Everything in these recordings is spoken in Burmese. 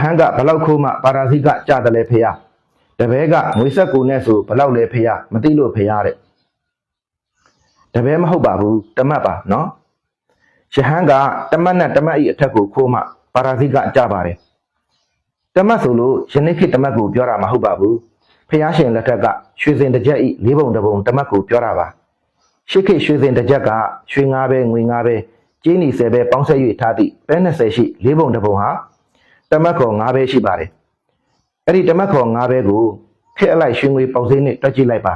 ဟန်ကဘလောက်ခိုးမှပါရာဇိကကြတယ်လဲဖေရတပည့်ကငွေဆက်ကိုနဲ့ဆိုဘလောက်လဲဖေရမသိလို့ဖေရတဲ့တပည့်မဟုတ်ပါဘူးတမတ်ပါနော်ယဟန်ကတမတ်နဲ့တမတ်ဤအထက်ကိုခိုးမှပါရာဇိကကြပါတယ်တမတ်ဆိုလို့ယနေ့ခေတ်တမတ်ကိုပြောတာမဟုတ်ပါဘူးဖះရှင်လက်ထက်ကရွှေစင်တစ်ကြက်ဤလေးပုံတစ်ပုံတမတ်ကိုပြောတာပါရှစ်ခေတ်ရွှေစင်တစ်ကြက်ကရွှေငါးပဲငွေငါးပဲကျင်းနီဆယ်ပဲပေါင်းဆက်၍ထားသည့်ပဲ20ရှိလေးပုံတစ်ပုံဟာ တမတ်ခေါ်ငါးပဲရှိပါတယ်အဲ့ဒီတမတ်ခေါ်ငါးပဲကိုခက်အလိုက်ရွှေငွေပေါင်းစည်းနဲ့တွက်ကြည့်လိုက်ပါ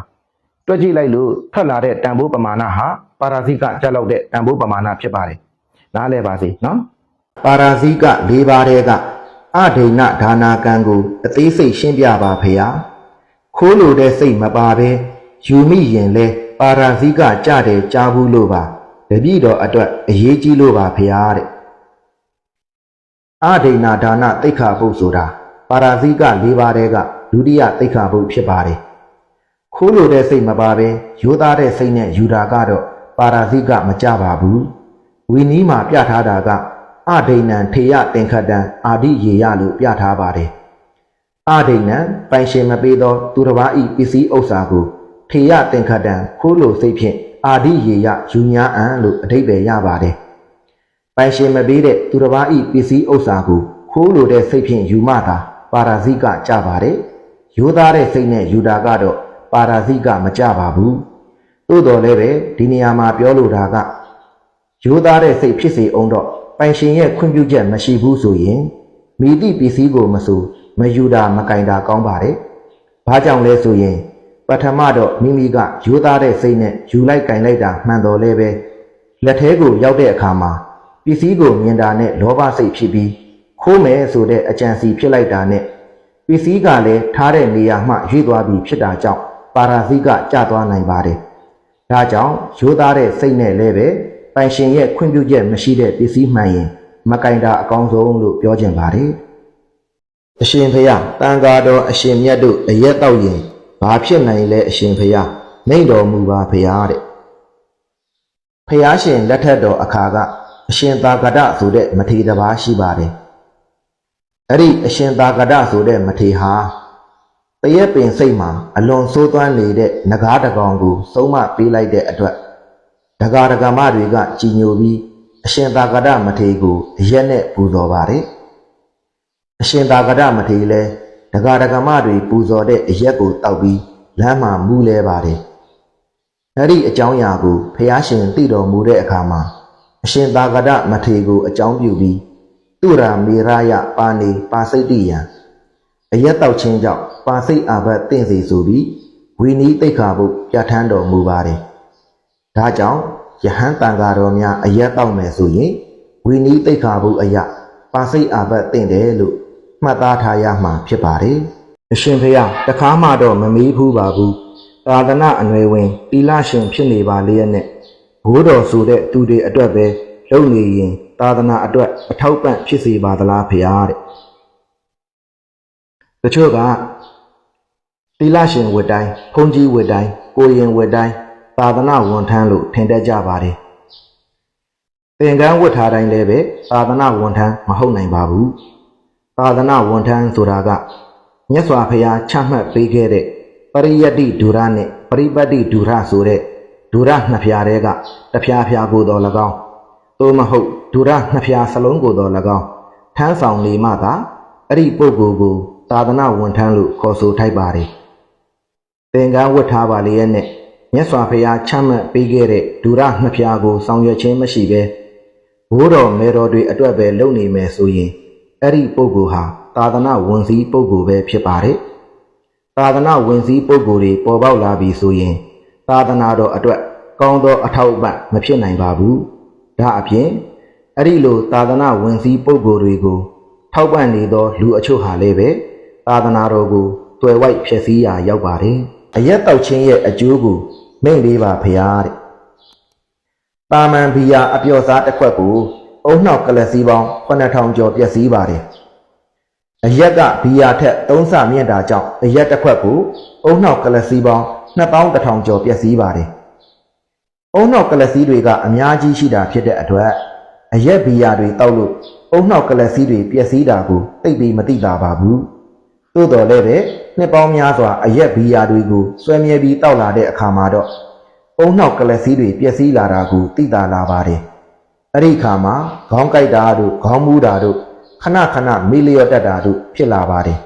တွက်ကြည့်လိုက်လို့ထွက်လာတဲ့တန်ဖိုးပမာဏဟာပါရာဇိကကျလောက်တဲ့တန်ဖိုးပမာဏဖြစ်ပါတယ်နားလဲပါစေနော်ပါရာဇိက၄ပါးတဲကအဒိဏဒါနာကံကို အသေးစိတ်ရှင်းပြပါဖေဟာခိုးလိုတဲ့စိတ်မပါဘဲယူမိရင်လဲပါရာဇိကကြတယ်ကြားဘူးလို့ပါတပည့်တော်အတွက်အရေးကြီးလို့ပါဖေဟာတဲ့ အဒိဏဒါနတိတ်ခါပုတ်ဆိုတာပါရာဇိက၄ပါးတဲကဒုတိယတိတ်ခါပုတ်ဖြစ်ပါတယ်ခိုးလိုတဲ့စိတ်မပါဘဲရိုးသားတဲ့စိတ်နဲ့ယူတာကတော့ပါရာဇိကမကြပါဘူးဝီနီးမှာပြထားတာကအဒိဏံထေယတင်ခတ်တံအာဒိရေယလို့ပြထားပါတယ်။အဒိဏံပိုင်ရှင်မပေးသော သူတစ်ပါးဤပစ္စည်းဥစ္စာကိုထေယတင်ခတ်တံခိုးလိုစိတ်ဖြင့်အာဒိရေယယူညာအံလို့အဓိပ္ပာယ်ရပါတယ်။ ပိုင်ရှင်မပေးတဲ့သူတစ်ပါးဤပစ္စည်းဥစ္စာကိုခိုးလိုတဲ့စိတ်ဖြင့်ယူမှသာပါရာဇိကကြပါတယ်။ရိုးသားတဲ့စိတ်နဲ့ယူတာကတော့ပါရာဇိကမကြပါဘူး။သို့တော်လည်းပဲဒီနေရာမှာပြောလိုတာကရိုးသားတဲ့စိတ်ဖြစ်စေအောင်တော့ပိုင်ရှင်ရဲ့ခွင့်ပြုချက်မရှိဘူးဆိုရင်မိသည့်ပစ္စည်းကိုမဆိုမယူတာမကင်တာကောင်းပါတယ်။ဘာကြောင့်လဲဆိုရင်ပထမတော့မိမိကရိုးသားတဲ့စိတ်နဲ့ယူလိုက်ကင်လိုက်တာမှန်တော်လဲပဲလက်ထဲကိုရောက်တဲ့အခါမှာ ပစ္စည်းကိုမြင်တာနဲ့လောဘစိတ်ဖြစ်ပြီးခိုးမယ်ဆိုတဲ့အကြံစီဖြစ်လိုက်တာနဲ့ပစ္စည်းကလည်းထားတဲ့နေရာမှရွေ့သွားပြီးဖြစ်တာကြောင့်ပါရာဇိကကျသွားနိုင်ပါတယ်။ဒါကြောင့်ရိုးသားတဲ့စိတ်နဲ့လည်းပဲပိုင်ရှင်ရဲ့ခွင့်ပြုချက်မရှိတဲ့ပစ္စည်းမှန်ရင်မကင်တာအကောင်းဆုံးလို့ပြောချင်ပါတယ်။အရှင်ဖေယတန်ဃာတော်အရှင်မြတ်တို့အရက်တော့ရင်ဘာဖြစ်နိုင်လဲအရှင်ဖေယမိန့်တော်မူပါဖေယတဲ့။ဖျားရှင်လက်ထက်တော်အခါက အရှင်သာကဒဆိုတဲ့မထေရတစ်ပါးရှိပါတယ်။အဲ့ဒီအရှင်သာကဒဆိုတဲ့မထေဟာတရက်ပင်စိတ်မှာအလွန်ဆိုးသွမ်းနေတဲ့နဂါးတကောင်ကိုစုံမပေးလိုက်တဲ့အတွက်ဒဂါဒဂမတွေကကြည်ညိုပြီးအရှင်သာကဒမထေကိုအရက်နဲ့ပူဇော်ပါတယ်။အရှင်သာကဒမထေလည်းဒဂါဒဂမတွေပူဇော်တဲ့အရက်ကိုတောက်ပြီးလမ်းမှာမူးလဲပါတယ်။အဲ့ဒီအကြောင်းအရာကိုဖះရှင်သိတော်မူတဲ့အခါမှာ အရှင်သာကဒမထေကိုအကြောင်းပြုပြီးသူရာမေရယပါနေပါစိတ်တိယံအရက်တောက်ခြင်းကြောင့်ပါစိတ်အာဘတ်တင့်စီဆိုပြီးဝီနီးတိတ်ခါဖို့ပြဋ္ဌာန်းတော်မူပါတယ်။ဒါကြောင့်ယဟန်တန်ဃာတော်များအရက်တောက်မယ်ဆိုရင်ဝီနီးတိတ်ခါဖို့အယပါစိတ်အာဘတ်တင့်တယ်လို့မှတ်သားထားရမှာဖြစ်ပါတယ်။အရှင်ဖေယတခါမှတော့မမီးဘူးပါဘူး။သာသနာအနွယ်ဝင်တီလရှင်ဖြစ်နေပါလေရဲ့နဲ့ ဘိုးတော်ဆိုတဲ့သူတွေအတွက်ပဲလုပ်နေရင်သာသနာအတွက်အထောက်ပံ့ဖြစ်စေပါသလားဖေယားတဲ့တချို့ကတီလရှင်ဝတ်တိုင်းဘုန်းကြီးဝတ်တိုင်းကိုရင်ဝတ်တိုင်းသာသနာဝန်ထမ်းလို့ထင်တတ်ကြပါတယ်သင်္ကန်းဝတ်ထားတိုင်းလည်းပဲသာသနာဝန်ထမ်းမဟုတ်နိုင်ပါဘူးသာသနာဝန်ထမ်းဆိုတာကမြတ်စွာဘုရားချမှတ်ပေးခဲ့တဲ့ပရိယတ္တိဒုရနဲ့ပရိပတ်တိဒုရဆိုတဲ့ ဒုရနှစ်ဖြားတဲကတစ်ဖြားဖြားကိုတော်၎င်းသို့မဟုတ်ဒုရနှစ်ဖြားစလုံးကိုတော်၎င်းထမ်းဆောင်နေမှသာအဲ့ဒီပုဂ္ဂိုလ်ကိုသာသနာဝန်ထမ်းလို့ခေါ်ဆိုထိုက်ပါတယ်သင်္ကန်းဝတ်ထားပါလေရဲ့နဲ့မြတ်စွာဘုရားချမှတ်ပေးခဲ့တဲ့ဒုရနှစ်ဖြားကိုဆောင်ရွက်ခြင်းမရှိဘဲဘိုးတော်မေတော်တွေအတွက်ပဲလုပ်နေမယ်ဆိုရင်အဲ့ဒီပုဂ္ဂိုလ်ဟာသာသနာဝန်စည်းပုဂ္ဂိုလ်ပဲဖြစ်ပါတယ်သာသနာဝန်စည်းပုဂ္ဂိုလ်တွေပေါ်ပေါက်လာပြီဆိုရင် သာသနာတော်အတွက်ကောင်းသောအထောက်အပံ့မဖြစ်နိုင်ပါဘူးဒါအပြင်အဲ့ဒီလိုသာသနာဝန်စည်းပုဂ္ဂိုလ်တွေကို ထောက်ပံ့နေသောလူအချို့ဟာလည်းပဲသာသနာတော်ကိုတွယ်ဝိုက်ဖြစ်စည်းရာရောက်ပါတယ်။အရက်တောက်ချင်းရဲ့အကျိုးကိုမိန့်လေးပါဖရာတဲ့။တာမန်ဘီယာအပျော်စားတစ်ခွက်ကိုအုံနှောက်ကလစီပေါင်း9000ကျော်ပျက်စီးပါတယ်။အရက်ကဘီယာထက်3ဆမြင့်တာကြောင့်အရက်တစ်ခွက်ကိုအုံနှောက်ကလစီပေါင်း 2100ကျော်ပျက်စီးပါတယ်။အုံနှောက် ကလစီတွေကအများကြီးရှိတာဖြစ်တဲ့အတွက်အရက်ဘီယာတွေတောက်လို့အအုံနှောက်ကလစီတွေပျက်စီးတာကိုသိပ်ပြီးမသိတာပါဘူးသို့တော်လည်းပဲနှစ်ပေါင်းများစွာအရက်ဘီယာတွေကိုဆွဲမြဲပြီးတောက်လာတဲ့အခါမှာတော့အုံနှောက်ကလစီတွေပျက်စီးလာတာကိုသိတာလာပါတယ်အဲ့ဒီအခါမှာခေါင်းကိုက်တာတို့ခေါင်းမူးတာတို့ခဏခဏမေးလျော့တတ်တာတို့ဖြစ်လာပါတယ်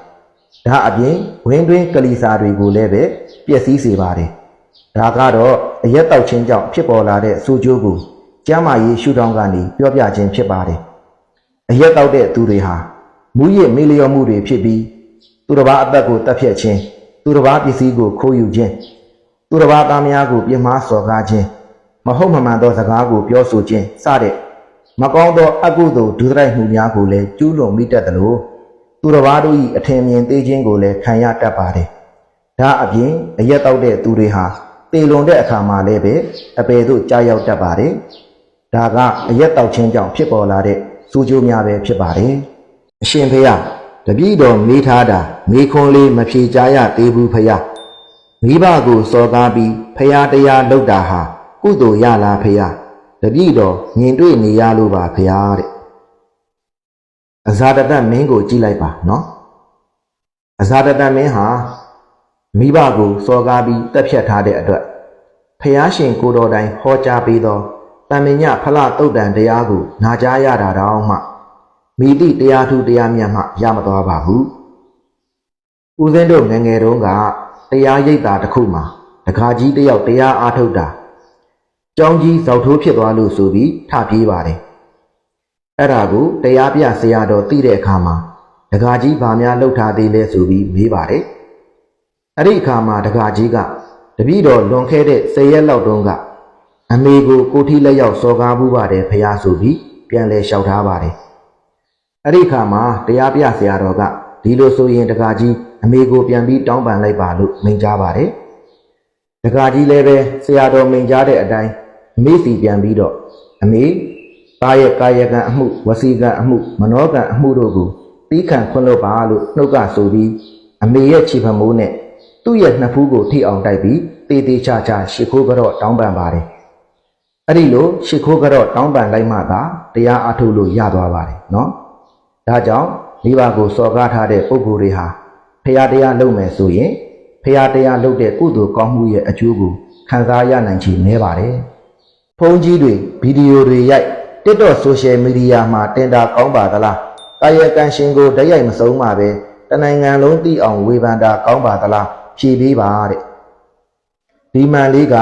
ဒါအပြင်ဝင်းတွင်းကလီစာတွေကိုလည်းပဲပျက်စီးစေပါတယ်ဒါကတော့အရက်တောက်ခြင်းကြောင့်ဖြစ်ပေါ်လာတဲ့ဆိုးကျိုးကိုကျမ်းမာရေးရှုထောင့်ကနေပြောပြခြင်းဖြစ်ပါတယ်အရက်တောက်တဲ့သူတွေဟာမူရစ်မေလျော်မှုတွေဖြစ်ပြီးသူတစ်ပါးအသက်ကိုတပ်ဖြတ်ခြင်းသူတစ်ပါးပစ္စည်းကိုခိုးယူခြင်းသူတစ်ပါးသားများကိုပြစ်မှားစော်ကားခြင်းမဟုတ်မမှန်သောစကားကိုပြောဆိုခြင်းစတဲ့မကောင်းသောအကုသိုလ်ဒုစရိုက်မှုများကိုလည်းကျူးလွန်မိတတ်တယ်လို့ သူတစ်ပါးတို့၏အထင်မြင်သေးခြင်းကိုလည်းခံရတတ်ပါတယ်ဒါအပြင်အရက်တောက်တဲ့သူတွေဟာတေလွန်တဲ့အခါမှာလည်းပဲအပေတို့ကြားရောက်တတ်ပါတယ်ဒါကအရက်တောက်ခြင်းကြောင့်ဖြစ်ပေါ်လာတဲ့စူးကျိုးများပဲဖြစ်ပါတယ်အရှင်ဖေယတပည့်တော်မေးထားတာမေခွန်းလေးမဖြေကြရသေးဘူးဖေယမိဘကိုစော်ကားပြီးဖရာတရားလုပ်တာဟာကုသိုလ်ရလားဖေယတပည့်တော်မြင်တွေ့နေရလို့ပါဖေယတဲ့ အဇာတတမင်းကိုကြည့်လိုက်ပါနော်အဇာတတမင်းဟာမိဘကိုစော်ကားပြီးတက်ဖြတ်ထားတဲ့အတွက်ဖျားရှင်ကိုတော်တိုင်ဟောကြားပေးသောတမင်ညဖလတုတ်တန်တရားကိုနာကြားရတာတော့မှမိတိတရားထုတရားမြတ်မှရမသွားပါဘူးဦးစင်းတို့ငယ်ငယ်တုန်းကတရားရိပ်တာတစ်ခုမှာတခါကြီးတယောက်တရားအားထုတ်တာကြောင်းကြီးဇောက်ထိုးဖြစ်သွားလို့ဆိုပြီးထပြေးပါတယ် အဲ့ဒါကိုတရားပြဆရာတော်သိတဲ့အခါမှာတခါကြီးဗာများလှုပ်ထားသေးလဲဆိုပြီးမေးပါတယ်အဲ့ဒီအခါမှာတခါကြီးကတပည့်တော်လွန်ခဲ့တဲ့၁၀ရက်လောက်တုန်းကအမေကိုကိုထီလက်ရောက်စော်ကားမှုပါတယ်ဖះဆိုပြီးပြန်လဲလျှောက်ထားပါတယ်အဲ့ဒီအခါမှာတရားပြဆရာတော်ကဒီလိုဆိုရင်တခါကြီးအမေကိုပြန်ပြီးတောင်းပန်လိုက်ပါလို့မိန့်ကြားပါတယ်တခါကြီးလည်းပဲဆရာတော်မိန့်ကြားတဲ့အတိုင်းအမေစီပြန်ပြီးတော့အမေ သားရဲ့ကာယကံအမှုဝစီကံအမှုမနောကံအမှုတို့ကိုပြီးခံခွင့်လို့ပါလို့နှုတ်ကဆိုပြီးအမေရဲ့ခြေဖမိုးနဲ့သူ့ရဲ့နှစ်ဖူးကိုထိအောင်တိုက်ပြီးတေးသေးချာချာရှ िख ိုးကြော့တောင်းပန်ပါတယ်အဲ့ဒီလိုရှ िख ိုးကြော့တောင်းပန်လိုက်မှသာတရားအထုတ်လို့ရသွားပါတယ်နော်ဒါကြောင့်မိဘကိုစော်ကားထားတဲ့ပုဂ္ဂိုလ်တွေဟာဖရာတရားလုပ်မယ်ဆိုရင်ဖရာတရားလုပ်တဲ့ကုသိုလ်ကောင်းမှုရဲ့အကျိုးကိုခံစားရနိုင်ချေနေပါတယ်ဖုန်းကြီးတွေဗီဒီယိုတွေရိုက် TikTok Social Media မှာတင်တာကောင်းပါသလားကာယကံရှင်ကိုတရိုက်မစုံပါပဲတနိုင်ငံလုံးသိအောင်ဝေဖန်တာကောင်းပါသလားဖြေပေးပါတဲ့ဒီမှန်လေးက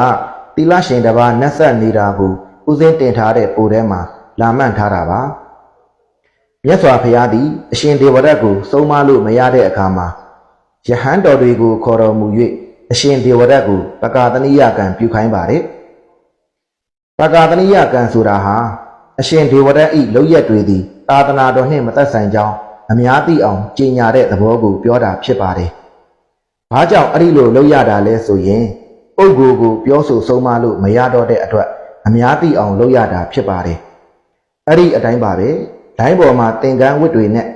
တိလရှင်တစ်ပါးနတ်ဆက်နေတာကိုဥစဉ်တင်ထားတဲ့ပိုထဲမှာလာမှန်ထားတာပါမြတ်စွာဘုရားသည်အရှင်ဒေဝရတ်ကိုစုံမလို့မရတဲ့အခါမှာယဟန်တော်တွေကိုခေါ်တော်မူ၍အရှင်ဒေဝရတ်ကိုပကာသနိယကံပြုခိုင်းပါတယ်ပကာသနိယကံဆိုတာဟာ အရှင်ဒေဝရတ်ဤလောက်ရက်တွေသည်သာသနာတော်နှင့်မသက်ဆိုင်ကြောင်းအများသိအောင်ကြေညာတဲ့သဘောကိုပြောတာဖြစ်ပါတယ်။ဘာကြောင့်အဲ့ဒီလိုလုပ်ရတာလဲဆိုရင်ပုဂ္ဂိုလ်ကိုပြောဆိုဆုံးမလို့မရတော့တဲ့အတွက်အများသိအောင်လုပ်ရတာဖြစ်ပါတယ်။အဲ့ဒီအတိုင်းပါပဲ။ဒိုင်းပေါ်မှာသင်္ကန်းဝတ်တွေနဲ့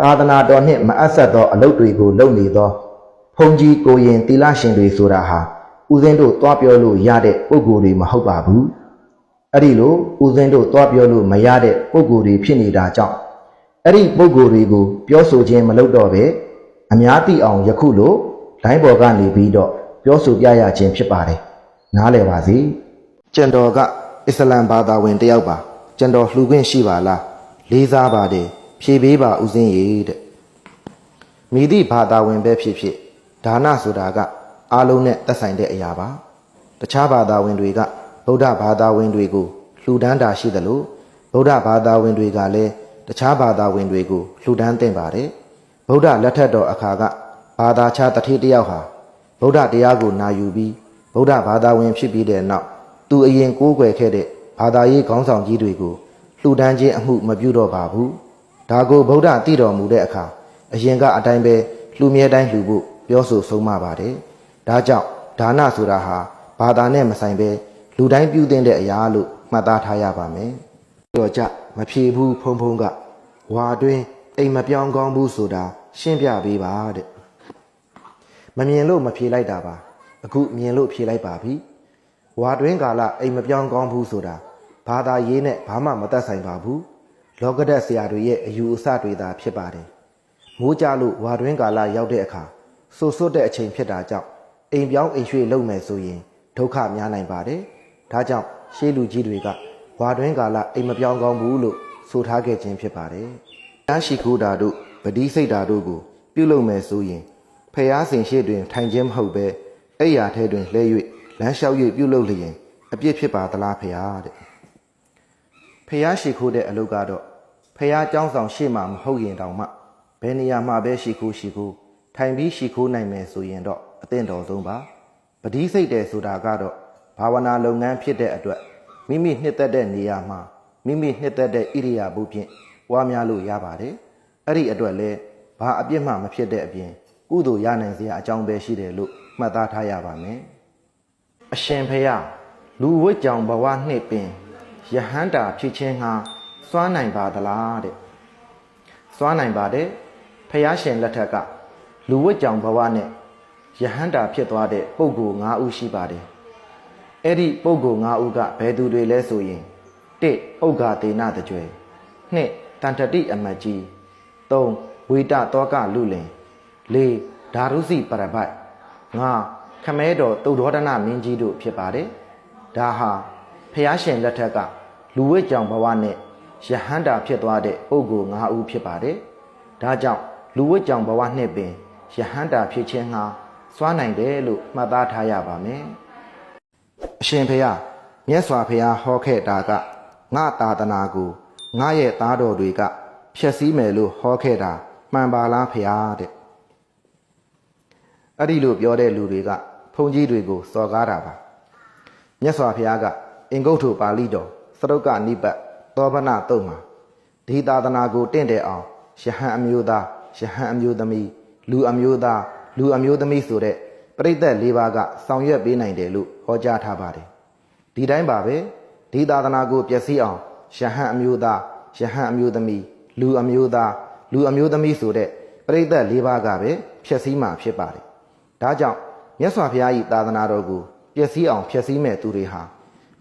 သာသနာတော်နှင့်မအပ်ဆက်သောအလုပ်တွေကိုလုပ်နေသောဘုန်းကြီးကိုရင်တီလာရှင်တွေဆိုတာဟာဦးဇင်းတို့သွားပြောလို့ရတဲ့ပုဂ္ဂိုလ်တွေမဟုတ်ပါဘူး။ အဲ့ဒီလိုဦးဇင်းတို့သွားပြောလို့မရတဲ့ပုဂ္ဂိုလ်တွေဖြစ်နေတာကြောင့်အဲ့ဒီပုဂ္ဂိုလ်တွေကိုပြောဆိုခြင်းမလုပ်တော့ပဲအများသိအောင်ယခုလိုဒိုင်းပေါ်ကနေပြီးတော့ပြောဆိုပြရခြင်းဖြစ်ပါတယ်နားလည်ပါစေကျန်တော်ကအစ္စလမ်ဘာသာဝင်တယောက်ပါကျန်တော်လှူခွင့်ရှိပါလားလေးစားပါတယ်ဖြေပေးပါဦးစင်းရေတဲ့မိသည့်ဘာသာဝင်ပဲဖြစ်ဖြစ်ဒါနဆိုတာက အားလုံးနဲ့သက်ဆိုင်တဲ့အရာပါတခြားဘာသာဝင်တွေက ဗုဒ္ဓဘာသာဝင်တွေကိုလှူဒန်းတာရှိသလိုဗုဒ္ဓဘာသာဝင်တွေကလည်းတခြားဘာသာဝင်တွေကိုလှူဒန်းသင့်ပါတယ်ဗုဒ္ဓလက်ထက်တော်အခါကဘာသာခြားတတိတယောက်ဟာဗုဒ္ဓတရားကိုနာယူပြီးဗုဒ္ဓဘာသာဝင်ဖြစ်ပြီးတဲ့နောက်သူအရင်ကိုးကွယ်ခဲ့တဲ့ဘာသာရေးခေါင်းဆောင်ကြီးတွေကိုလှူဒန်းခြင်းအမှုမပြုတော့ပါဘူးဒါကိုဗုဒ္ဓတည်တော်မူတဲ့အခါအရင်ကအတိုင်းပဲလှူမြဲတိုင်းလှူဖို့ပြောဆိုဆုံးမပါတယ်ဒါကြောင့်ဒါနဆိုတာဟာဘာသာနဲ့မဆိုင်ပဲ လူတိုင်းပြုသင့်တဲ့အရာလို့မှတ်သားထားရပါမယ်တော့ကြမဖြေဘူးဖုံဖုံကဝါတွင်အိမ်မပြောင်းကောင်းဘူးဆိုတာရှင်းပြပေးပါတဲ့မမြင်လို့မဖြေလိုက်တာပါအခုမြင်လို့ဖြေလိုက်ပါပြီဝါတွင်ကာလအိမ်မပြောင်းကောင်းဘူးဆိုတာဘာသာရေးနဲ့ဘာမှမသက်ဆိုင်ပါဘူးလောကဒတ်ဆရာတွေရဲ့အယူအဆတွေသာဖြစ်ပါတယ်မိုးကြလို့ဝါတွင်းကာလရောက်တဲ့အခါဆူဆွတ်တဲ့အချိန်ဖြစ်တာကြောင့်အိမ်ပြောင်းအိမ်ရွှေ့လုပ်မယ်ဆိုရင်ဒုက္ခများနိုင်ပါတယ် ဒါကြောင့်ရှေးလူကြီးတွေကဝါတွင်းကာလအိမ်မပြောင်းကောင်းဘူးလို့ဆိုထားခဲ့ခြင်းဖြစ်ပါတယ်။တရားရှိခိုးတာတို့ဗတိစိတ်တာတို့ကိုပြုလုပ်မယ်ဆိုရင်ဖျားစင်ရှိတွင် ထိုင်ခြင်းမဟုတ်ပဲအိယာထဲတွင်လှဲ၍လမ်းလျှောက်၍ပြုလုပ်လျင်အပြစ်ဖြစ်ပါသလားဖျားတဲ့။ဖျားရှိခိုးတဲ့အလုပ်ကတော့ဖျားเจ้าဆောင်ရှေ့မှာမဟုတ်ရင်တောင်မှဘယ်နေရာမှာပဲရှိခိုးရှိခိုးထိုင်ပြီးရှိခိုးနိုင်မယ်ဆိုရင်တော့အသင့်တော်ဆုံးပါ။ပတိစိတ်တယ်ဆိုတာကတော့ ဘာဝနာလုပ်ငန်းဖြစ်တဲ့အတွက်မိမိနှစ်သက်တဲ့နေရာမှာမိမိနှစ်သက်တဲ့ဣရိယာပုဖြင့်ပွားများလို့ရပါတယ်။အဲ့ဒီအတွက်လဲဘာအပြစ်မှမဖြစ်တဲ့အပြင်ကုသိုလ်ရနိုင်စရာအကြောင်းပဲရှိတယ်လို့မှတ်သားထားရပါမယ်။အရှင်ဖရာလူဝိတ်ကြောင်ဘဝနှစ်ပင်ယဟန္တာဖြစ်ခြင်းဟာစွမ်းနိုင်ပါသလားတဲ့။စွမ်းနိုင်ပါတယ်။ဖရာရှင်လက်ထက်ကလူဝိတ်ကြောင်ဘဝနဲ့ယဟန္တာဖြစ်သွားတဲ့ပုဂ္ဂိုလ်၅ဦးရှိပါတယ်။ အဲ့ဒီပုဂ္ဂိုလ်၅ဦးကဘယ်သူတွေလဲဆိုရင်၁ဥက္ကာဒေနတကြွယ်၂တန်တတိအမတ်ကြီး၃ဝိတတောကလူလင်၄ဓာရုစီပရပိုက်၅ခမဲတော်တုတ်တော်ဒနာမင်းကြီးတို့ဖြစ်ပါတယ်။ဒါဟာဖျားရှင်လက်ထက်ကလူဝိတ်ကြောင်ဘဝနဲ့ယဟန္တာဖြစ်သွားတဲ့ပုဂ္ဂိုလ်၅ဦးဖြစ်ပါတယ်။ဒါကြောင့်လူဝိတ်ကြောင်ဘဝနှစ်ပင်ယဟန္တာဖြစ်ခြင်းဟာစွမ်းနိုင်တယ်လို့မှတ်သားထားရပါမယ်။ အရှင်ဖေယမြတ်စွာဘုရားဟောခဲ့တာကငါသာသနာကိုငါရဲ့သားတော်တွေကဖြည့်ဆည်းမယ်လို့ဟောခဲ့တာမှန်ပါလားဖေယားတဲ့အဲ့ဒီလိုပြောတဲ့လူတွေကဘုန်းကြီးတွေကိုစော်ကားတာပါမြတ်စွာဘုရားကအင်္ဂုတ္ထုပါဠိတော်သရုတ်ကနိပတ်သောဗနာတုတ်မှာဒီသာသနာကိုတင့်တယ်အောင်ယဟန်အမျိုးသားယဟန်အမျိုးသမီးလူအမျိုးသားလူအမျိုးသမီးဆိုတဲ့ ပြိဿက်၄ပါးကဆောင်ရွက်ပေးနိုင်တယ်လို့ဟောကြားထားပါတယ်ဒီတိုင်းပါပဲဒီသာသနာကိုပျက်စီးအောင်ယဟန်အမျိုးသားယဟန်အမျိုးသမီးလူအမျိုးသားလူအမျိုးသမီးဆိုတဲ့ပြိဿက်၄ပါးကပဲဖျက်ဆီးမှာဖြစ်ပါတယ်ဒါကြောင့်မြတ်စွာဘုရား၏သာသနာတော်ကိုပျက်စီးအောင်ဖျက်ဆီးမဲ့သူတွေဟာ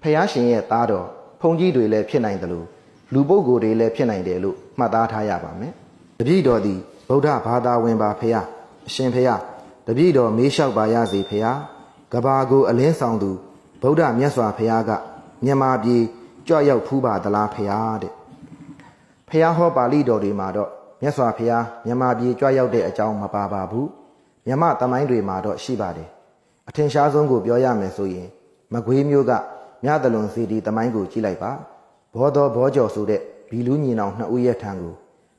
ဖះရှင်ရဲ့သားတော်ဖုန်ကြီးတွေလည်းဖြစ်နိုင်တယ်လို့လူပုဂ္ဂိုလ်တွေလည်းဖြစ်နိုင်တယ်လို့မှတ်သားထားရပါမယ်တပည့်တော်သည်ဗုဒ္ဓဘာသာဝင်ပါဖះအရှင်ဖះ တပည့်တော်မေးလျှောက်ပါရစေဖះကဘာကိုအလင်းဆောင်သူဗုဒ္ဓမြတ်စွာဘုရားကမြန်မာပြည်ကြွရောက်ဖူးပါသလားဖះတဲ့ဖះဟောပါဠိတော်တွေမှာတော့မြတ်စွာဘုရားမြန်မာပြည်ကြွရောက်တဲ့အကြောင်းမပါပါဘူးမြမတမိုင်းတွေမှာတော့ရှိပါတယ်အထင်ရှားဆုံးကိုပြောရမယ်ဆိုရင်မကွေးမျိုးကမြတလွန်စီဒီတမိုင်းကိုကြည့်လိုက်ပါဘောတော်ဘောကျော်ဆိုတဲ့ဘီလူးညီနောင်နှစ်ဦးရဲ့ထံကို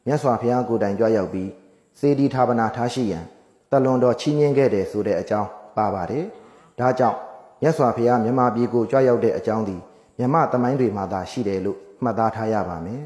မြတ်စွာဘုရားကိုယ်တိုင်ကြွရောက်ပြီးစေဒီဌာပနာထားရှိရန် တလွန်တော်ချီးမြှင့်ခဲ့တယ်ဆိုတဲ့အကြောင်းပါပါတယ်ဒါကြောင့်မြတ်စွာဘုရားမြန်မာပြည်ကိုကြွရောက်တဲ့အကြောင်းဒီမြမတမိုင်းတွေမှာသာရှိတယ်လို့မှတ်သားထားရပါမယ်